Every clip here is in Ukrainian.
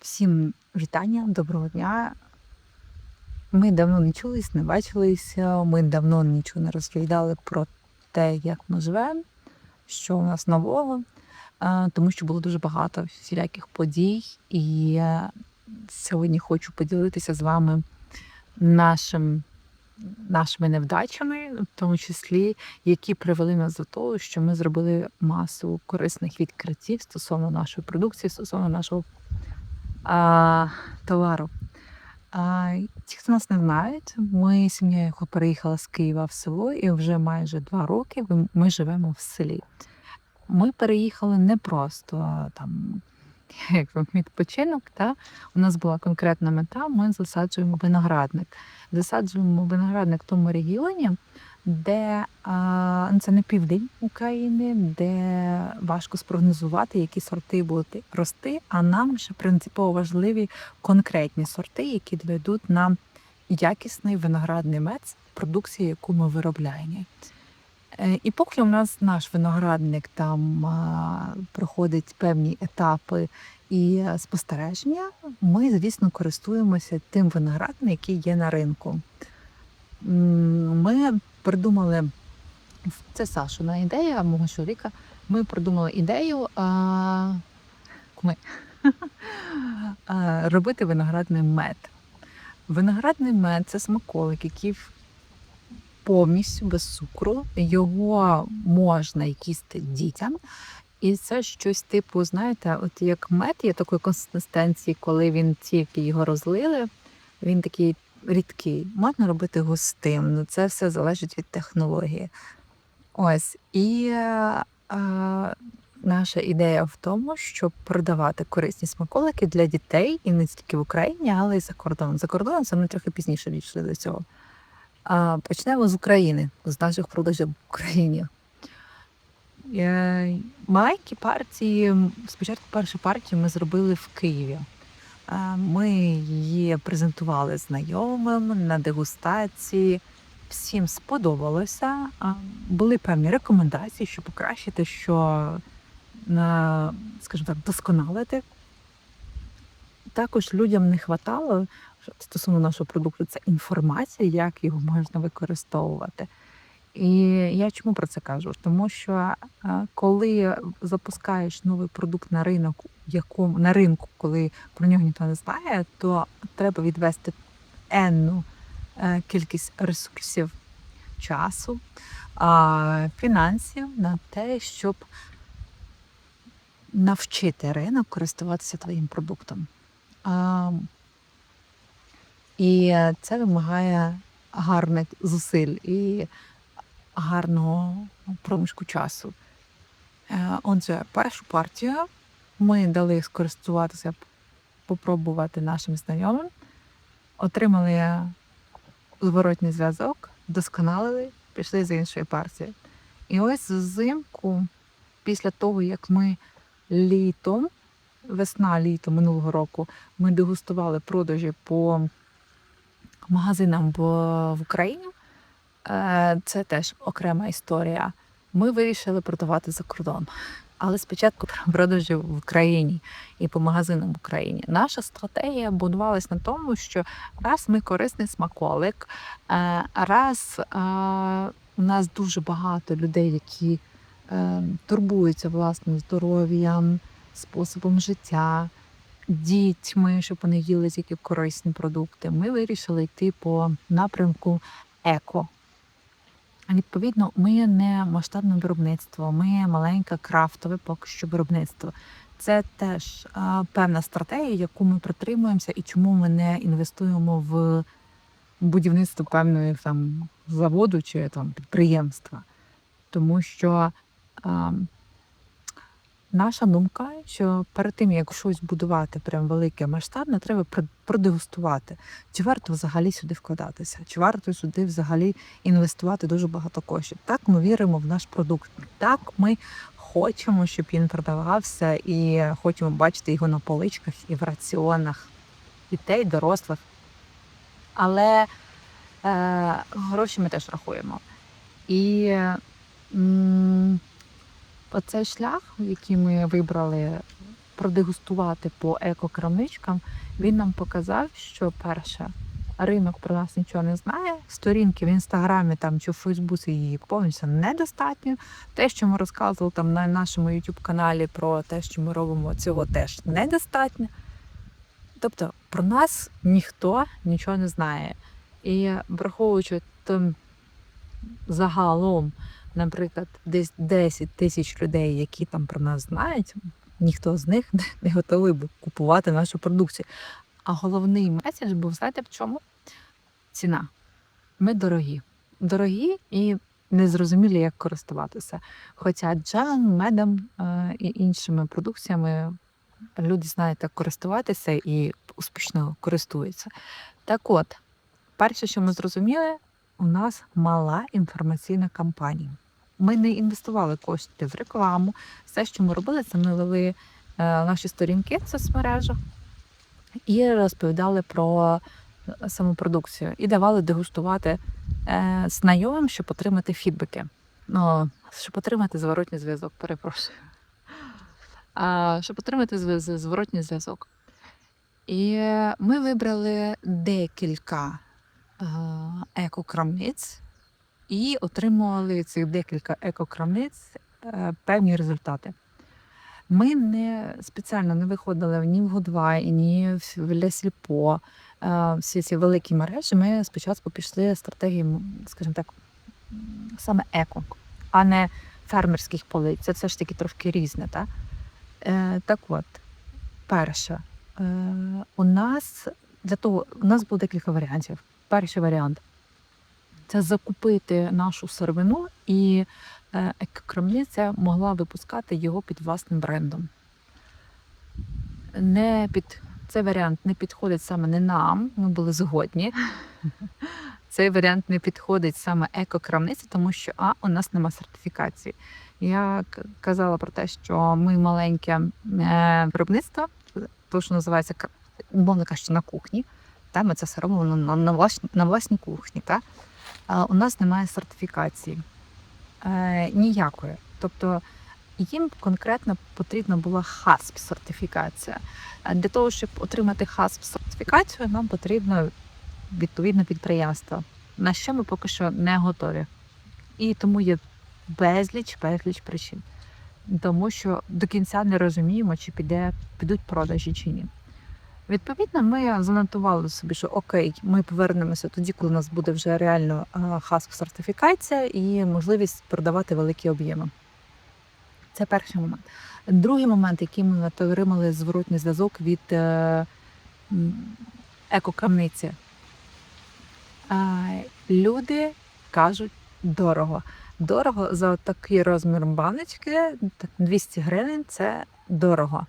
Всім вітання, доброго дня. Ми давно не чулись, не бачилися. Ми давно нічого не розповідали про те, як ми живемо, що у нас нового, тому що було дуже багато всіляких подій. І е, сьогодні хочу поділитися з вами нашим, нашими невдачами, в тому числі, які привели нас до того, що ми зробили масу корисних відкриттів стосовно нашої продукції, стосовно нашого а, товару. А, ті, хто нас не знають, ми сім'єю переїхала з Києва в село, і вже майже два роки ми живемо в селі. Ми переїхали не просто там як відпочинок. Та? У нас була конкретна мета. Ми засаджуємо виноградник. Засаджуємо виноградник в тому регіоні, де а, ну, це не південь України, де важко спрогнозувати, які сорти будуть рости. А нам ще принципово важливі конкретні сорти, які доведуть нам якісний виноградний мед з продукції, яку ми виробляємо. Е, І поки у нас наш виноградник там а, проходить певні етапи і спостереження, ми, звісно, користуємося тим виноградом, який є на ринку. Ми придумали це Сашина ідея, мого чоловіка. Ми придумали ідею а, ми, а, робити виноградний мед. Виноградний мед це смаколик, який повністю без цукру. Його можна їсти дітям. І це щось типу, знаєте, от як мед є такої консистенції, коли він тільки його розлили, він такий рідкий. Можна робити густим. Ну це все залежить від технології. Ось. І е, е, наша ідея в тому, щоб продавати корисні смаколики для дітей і не тільки в Україні, але й за кордоном. За кордоном це ми трохи пізніше дійшли до цього. А, почнемо з України, з наших продажів в Україні. Е, Маленькі партії, спочатку першу партію ми зробили в Києві. Ми її презентували знайомим на дегустації. Всім сподобалося. Були певні рекомендації, що покращити, що скажімо так, досконалити. Також людям не вистачало стосовно нашого продукту, це інформація, як його можна використовувати. І я чому про це кажу? Тому що коли запускаєш новий продукт на ринок, якому на ринку, коли про нього ніхто не знає, то треба відвести енну е, кількість ресурсів, часу, фінансів на те, щоб навчити ринок користуватися твоїм продуктом. І це вимагає гарних зусиль гарного проміжку часу. Е, Отже, першу партію ми дали скористуватися, попробувати нашим знайомим, отримали зворотній зв'язок, досконалили, пішли з іншої партії. І ось взимку, після того, як ми літом, весна, літо минулого року, ми дегустували продажі по магазинам в Україні. Е, Це теж окрема історія. Ми вирішили продавати за кордон. Але спочатку про продажі в Україні і по магазинам в Україні. Наша стратегія будувалась на тому, що раз ми корисний смаколик, е, раз е, у нас дуже багато людей, які турбуються власним здоров'ям, способом життя, дітьми, щоб вони їли тільки корисні продукти. Ми вирішили йти по напрямку еко. Відповідно, ми не масштабне виробництво, ми маленьке крафтове поки що виробництво. Це теж певна стратегія, яку ми притримуємося, і чому ми не інвестуємо в будівництво певної там заводу чи там підприємства. Тому що наша думка, що перед тим як щось будувати прям велике масштабне, треба продегустувати. Чи варто взагалі сюди вкладатися? Чи варто сюди взагалі інвестувати дуже багато коштів? Так ми віримо в наш продукт. Так ми хочемо, щоб він продавався, і хочемо бачити його на поличках і в раціонах дітей, дорослих. Але е, гроші ми теж рахуємо. І м, оцей шлях, який ми вибрали продегустувати по екокрамничкам, він нам показав, що перше, ринок про нас нічого не знає. Сторінки в інстаграмі там чи в Фейсбуці її повністю недостатньо. Те, що ми розказували там на нашому youtube каналі про те, що ми робимо, цього теж недостатньо. Тобто про нас ніхто нічого не знає. І враховуючи там загалом, наприклад, десь 10 тисяч людей, які там про нас знають, ніхто з них не готовий був купувати нашу продукцію. А головний меседж був, знаєте, в чому? Ціна. Ми дорогі. Дорогі і незрозумілі, як користуватися. Хоча джемом, медом е, і іншими продукціями люди знають, як користуватися і успішно користуються. Так от, перше, що ми зрозуміли, у нас мала інформаційна кампанія. Ми не інвестували кошти в рекламу. Все, що ми робили, це ми вели е, наші сторінки в соцмережах і розповідали про е, саму продукцію і давали дегустувати е, знайомим, щоб отримати фідбеки. Ну, щоб отримати зворотній зв'язок, перепрошую. А, щоб отримати зв- зворотній зв'язок. І ми вибрали декілька екокрамниць і отримували цих декілька екокрамниць е, певні результати. Ми не спеціально не виходили ні в Гудвай, ні в в е, всі ці великі мережі. Ми спочатку пішли стратегією, скажімо так, саме еко, а не фермерських полиць. Це все ж таки трошки різне. Так, е, так от, перше, е, у нас для того у нас було декілька варіантів. Перший варіант це закупити нашу сировину, і е, екокрамниця могла випускати його під власним брендом. Не під цей варіант не підходить саме не нам, ми були згодні. Цей варіант не підходить саме екокрамниці, тому що а у нас нема сертифікації. Я казала про те, що ми маленьке е, виробництво, то що називається умовно кажучи, на кухні. Та ми це все робимо на, на, власній, на власній кухні. Та? А у нас немає сертифікації е, ніякої. Тобто їм конкретно потрібна була хасп сертифікація. Для того, щоб отримати хасп сертифікацію, нам потрібно відповідне підприємство. На що ми поки що не готові. І тому є безліч, безліч причин. Тому що до кінця не розуміємо, чи піде, підуть продажі чи ні. Відповідно, ми занотували собі, що окей, ми повернемося тоді, коли у нас буде вже реально хасп сертифікація і можливість продавати великі об'єми. Це перший момент. Другий момент, який ми отримали зворотний зв'язок від е, екокрамниці. Е, Люди кажуть дорого. Дорого за такий розмір баночки, 200 гривень це дорого.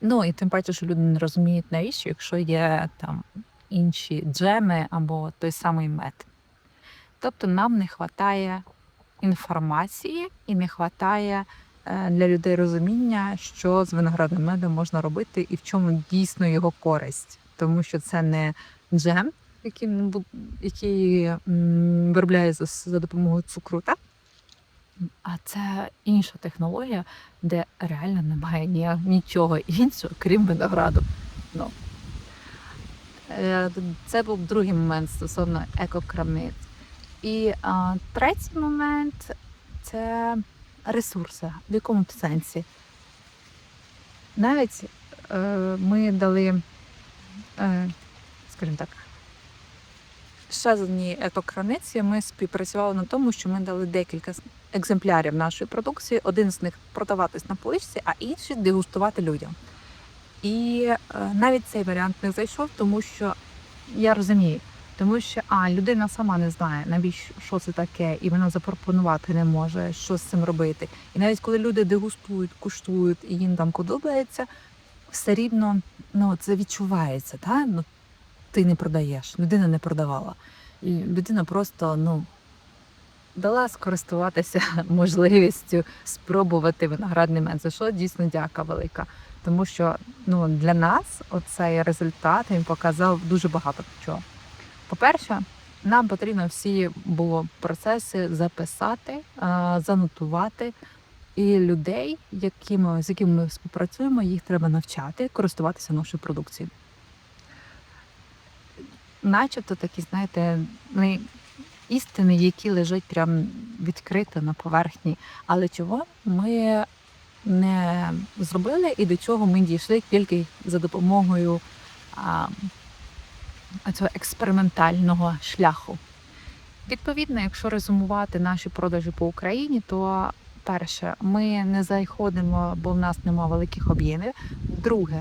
Ну і тим паче, що люди не розуміють навіщо, якщо є там інші джеми або той самий мед. Тобто нам не вистачає інформації і не вистачає е, для людей розуміння, що з виноградним медом можна робити і в чому дійсно його користь. Тому що це не джем, який, який виробляє за, за допомогою цукру, так? А це інша технологія, де реально немає ні, нічого іншого, крім винограду. Ну. Е, Це був другий момент стосовно екокрамниць. І а, третій момент це ресурси. В якому сенсі? Навіть е, ми дали, е, скажімо так, ще з однієї екокраниці ми співпрацювали на тому, що ми дали декілька екземплярів нашої продукції. Один з них продаватись на поличці, а інший дегустувати людям. І е, навіть цей варіант не зайшов, тому що я розумію, тому що а людина сама не знає, навіщо що це таке, і вона запропонувати не може, що з цим робити. І навіть коли люди дегустують, куштують і їм там подобається, все рівно ну, це відчувається. Та? Ну, ти не продаєш, людина не продавала. І людина просто ну, дала скористуватися можливістю спробувати виноградний мед. За що дійсно дяка велика. Тому що ну, для нас оцей результат він показав дуже багато чого. По-перше, нам потрібно всі було процеси записати, занотувати І людей, якими, з якими ми співпрацюємо, їх треба навчати користуватися нашою продукцією. Начебто такі, знаєте, істини, які лежать прям відкрито на поверхні. Але чого ми не зробили і до чого ми дійшли тільки за допомогою а, цього експериментального шляху. Відповідно, якщо резумувати наші продажі по Україні, то перше, ми не заходимо, бо в нас немає великих об'ємів. Друге,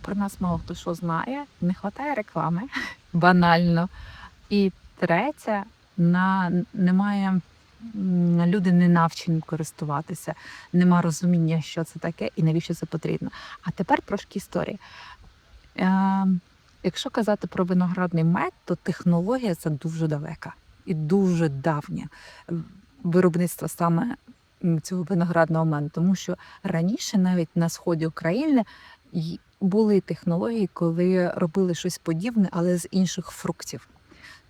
про нас мало хто що знає, не вистачає реклами банально. І третє, на немає люди не навчені користуватися, нема розуміння, що це таке і навіщо це потрібно. А тепер трошки історії. Е, якщо казати про виноградний мед, то технологія це дуже далека і дуже давнє виробництво саме цього виноградного меду. Тому що раніше, навіть на сході України, були технології, коли робили щось подібне, але з інших фруктів.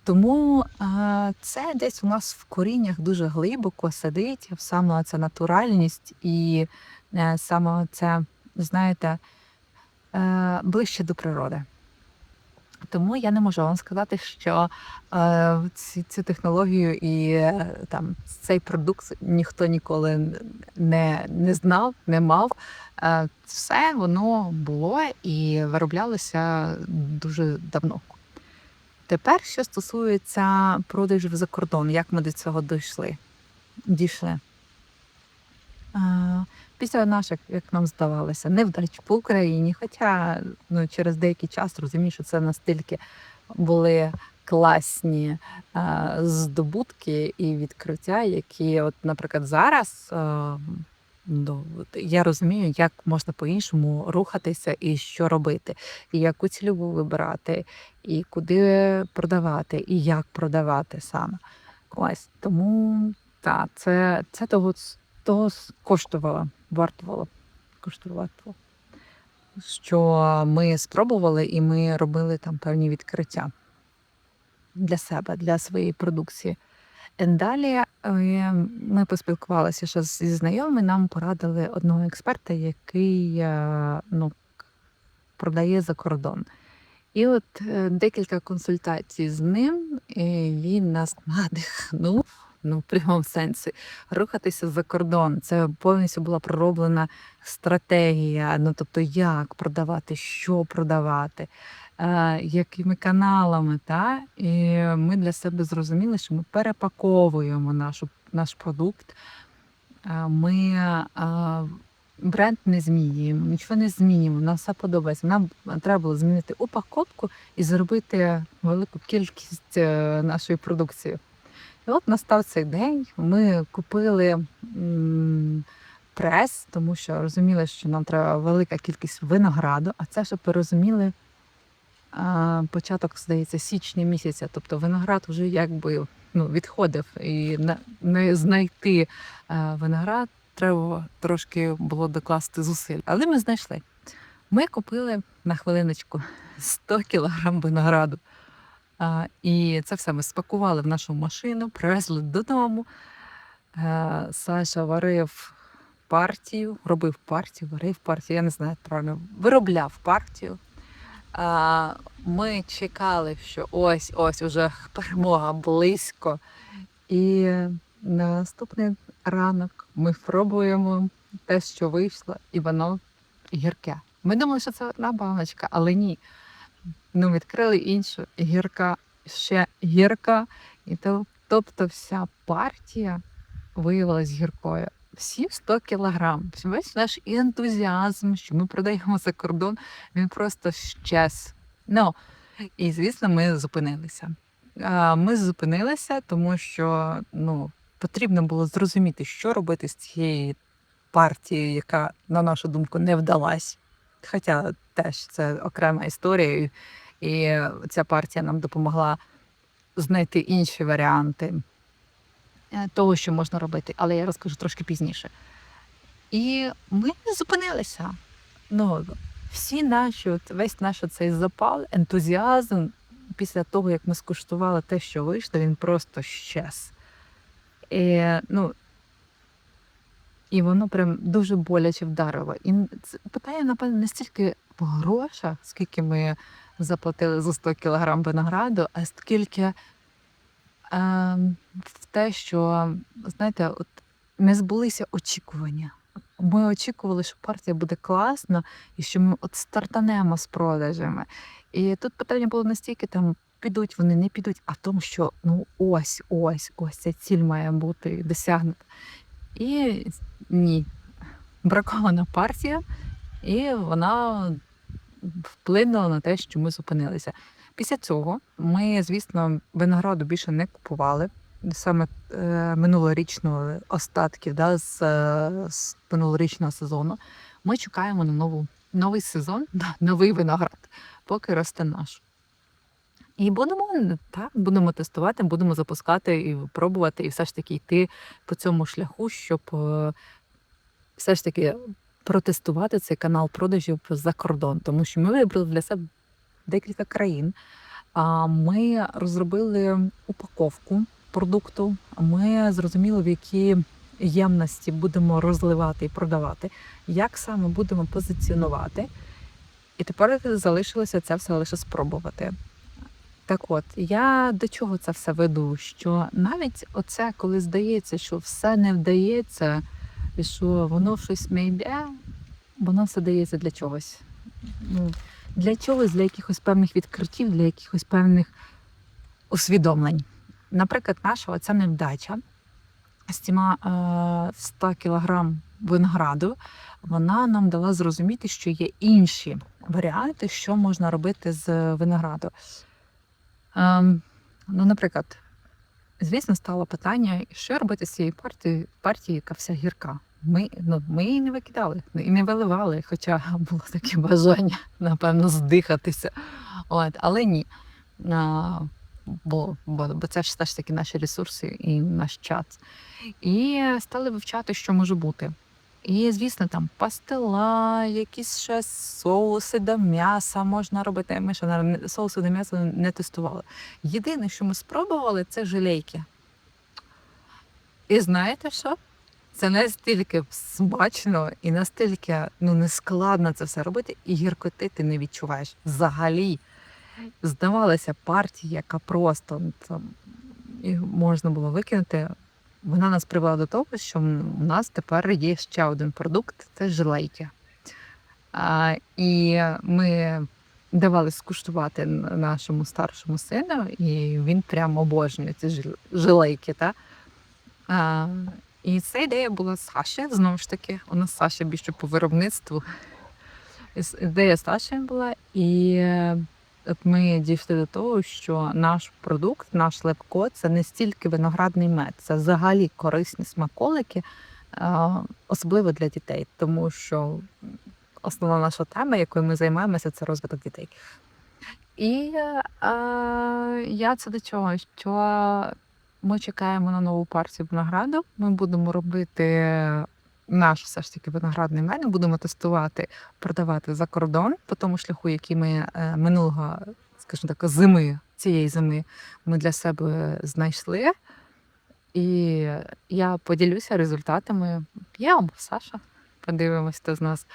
Тому е, це десь у нас в коріннях дуже глибоко сидить, саме ця натуральність і е, саме це, знаєте, е, ближче до природи. Тому я не можу вам сказати, що е, ці, цю технологію і е, там цей продукт ніхто ніколи не, не знав, не мав. Е, все воно було і вироблялося дуже давно. Тепер, що стосується продажів за кордон, як ми до цього дійшли? Дійшли. Після наших, як нам здавалося, невдач по Україні, хоча ну, через деякий час розумію, що це настільки були класні здобутки і відкриття, які, от, наприклад, зараз ну, я розумію, як можна по-іншому рухатися і що робити, і яку цільову вибирати, і куди продавати, і як продавати саме. Ось тому так, це, це того, того коштувало, вартувало. Коштувало. Що ми спробували і ми робили там певні відкриття для себе, для своєї продукції. Далі е, ми поспілкувалися ще зі знайомими, нам порадили одного експерта, який е, ну, продає за кордон. І от е, декілька консультацій з ним, і він нас надихнув, ну, в прямому сенсі, рухатися за кордон. Це повністю була пророблена стратегія. Ну, тобто, як продавати, що продавати, якими каналами. Та? І ми для себе зрозуміли, що ми перепаковуємо нашу, наш продукт. Е, Ми е, бренд не змінюємо, нічого не змінюємо, нам все подобається. Нам треба було змінити упаковку і зробити велику кількість е, нашої продукції. І от настав цей день. Ми купили прес, тому що розуміли, що нам треба велика кількість винограду, а це, щоб ви розуміли, початок, здається, січня місяця. Тобто виноград вже якби ну, відходив. І не знайти е, виноград треба трошки було докласти зусиль. Але ми знайшли. Ми купили на хвилиночку 100 кілограм винограду. І це все ми спакували в нашу машину, привезли додому. Е, Саша варив партію, робив партію, варив партію, я не знаю як правильно, виробляв партію. Ми чекали, що ось ось уже перемога близько. І наступний ранок ми пробуємо те, що вийшло, і воно гірке. Ми думали, що це одна баночка, але ні. Ну, відкрили іншу гірка, ще гірка. І то, тобто вся партія виявилась гіркою. Всі 100 кілограм. Весь наш ентузіазм, що ми продаємо за кордон, він просто щез. Ну, і звісно, ми зупинилися. Ми зупинилися, тому що ну, потрібно було зрозуміти, що робити з цією партією, яка, на нашу думку, не вдалась. Хоча теж це окрема історія, і- ця партія нам допомогла знайти інші варіанти того, що можна робити, але я розкажу трошки пізніше. І ми зупинилися. Ну, всі наші, от весь наш цей запал, ентузіазм після того, як ми скуштували те, що вийшло, він просто щез. І, ну, І воно прям дуже боляче вдарило. І це питання, напевно, не стільки в грошах, скільки ми заплатили за 100 кілограм винограду, а скільки в те, що, знаєте, от не збулися очікування. Ми очікували, що партія буде класна і що ми от стартанемо з продажами. І тут питання було настільки там. Підуть вони, не підуть, а в тому, що ну ось, ось, ось ця ціль має бути досягнута. І ні, бракована партія, і вона вплинула на те, що ми зупинилися. Після цього ми, звісно, винограду більше не купували. Саме е, минулорічного остатків да, з, е, з минулорічного сезону. Ми чекаємо на нову, новий сезон, да, новий виноград, поки росте наш. І будемо так, будемо тестувати, будемо запускати і пробувати, і все ж таки йти по цьому шляху, щоб е, все ж таки протестувати цей канал продажів за кордон, тому що ми вибрали для себе декілька країн. Ми розробили упаковку продукту. Ми зрозуміли, в які ємності будемо розливати і продавати, як саме будемо позиціонувати. І тепер залишилося це все лише спробувати. Так от, я до чого це все веду? Що навіть оце, коли здається, що все не вдається, і що воно щось не йде, воно все дається для чогось. Для чогось, для якихось певних відкриттів, для якихось певних усвідомлень. Наприклад, наша оця невдача з цими е, 100 кілограм винограду, вона нам дала зрозуміти, що є інші варіанти, що можна робити з винограду. Ем, ну, наприклад, звісно, стало питання, що робити з цією партією, партією, яка вся гірка. Ми, ну, ми її не викидали і не виливали, хоча було таке бажання, напевно, здихатися. От, але ні. А, бо, бо, бо це ж все ж таки наші ресурси і наш час. І стали вивчати, що може бути. І, звісно, там пастила, якісь ще соуси до м'яса можна робити. Ми ще наверно, соуси до м'яса не тестували. Єдине, що ми спробували, це желейки. І знаєте що? Це настільки смачно і настільки ну, нескладно це все робити, і гіркоти ти не відчуваєш взагалі. Здавалося, партія, яка просто ну, там, можна було викинути. Вона нас привела до того, що у нас тепер є ще один продукт це желейки. А, і ми давали скуштувати нашому старшому сину, і він прям обожнює ці желейки. Та? А, і ця ідея була Саші, знову ж таки. У нас Саша більше по виробництву. Ідея Саші була, і е, от ми дійшли до того, що наш продукт, наш лепко це не стільки виноградний мед, це взагалі корисні смаколики, е, особливо для дітей, тому що основна наша тема, якою ми займаємося, це розвиток дітей. І е, я це до чого? Що ми чекаємо на нову партію винограду. Ми будемо робити наш все ж таки виноградний мед, будемо тестувати, продавати за кордон по тому шляху, який ми е, минулого, скажімо так, зими, цієї зими ми для себе знайшли. І я поділюся результатами. Я Саша, подивимось, хто з нас.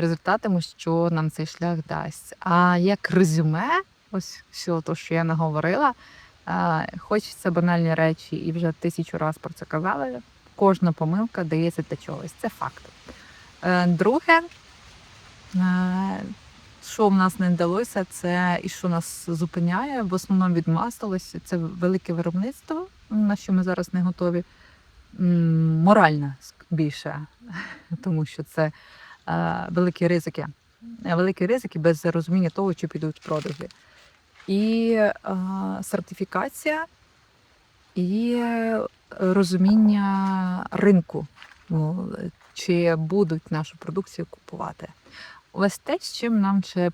Результатами, що нам цей шлях дасть. А як резюме, ось все те, що я наговорила, хоч це банальні речі, і вже тисячу разів про це казали. Кожна помилка дається для чогось. Це факт. Е, Друге, е, що в нас не вдалося, це і що нас зупиняє, в основному відмастилося, це велике виробництво, на що ми зараз не готові. Моральне більше, тому що це е, великі ризики. Великі ризики без розуміння того, чи підуть продажі. І е, сертифікація, і е, розуміння ринку, ну, чи будуть нашу продукцію купувати. Ось те, з чим нам ще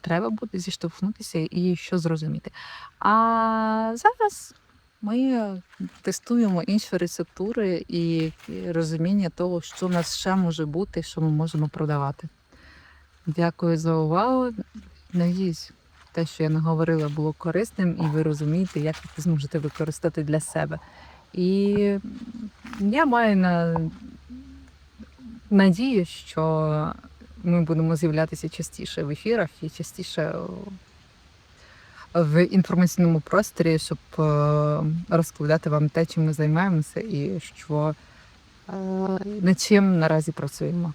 треба буде зіштовхнутися і що зрозуміти. А зараз ми тестуємо інші рецептури і розуміння того, що в нас ще може бути, що ми можемо продавати. Дякую за увагу. Надіюсь, те, що я наговорила, було корисним, і ви розумієте, як ви зможете використати для себе. І я маю на надію, що ми будемо з'являтися частіше в ефірах і частіше в інформаційному просторі, щоб е, розповідати вам те, чим ми займаємося, і що е, над чим наразі працюємо.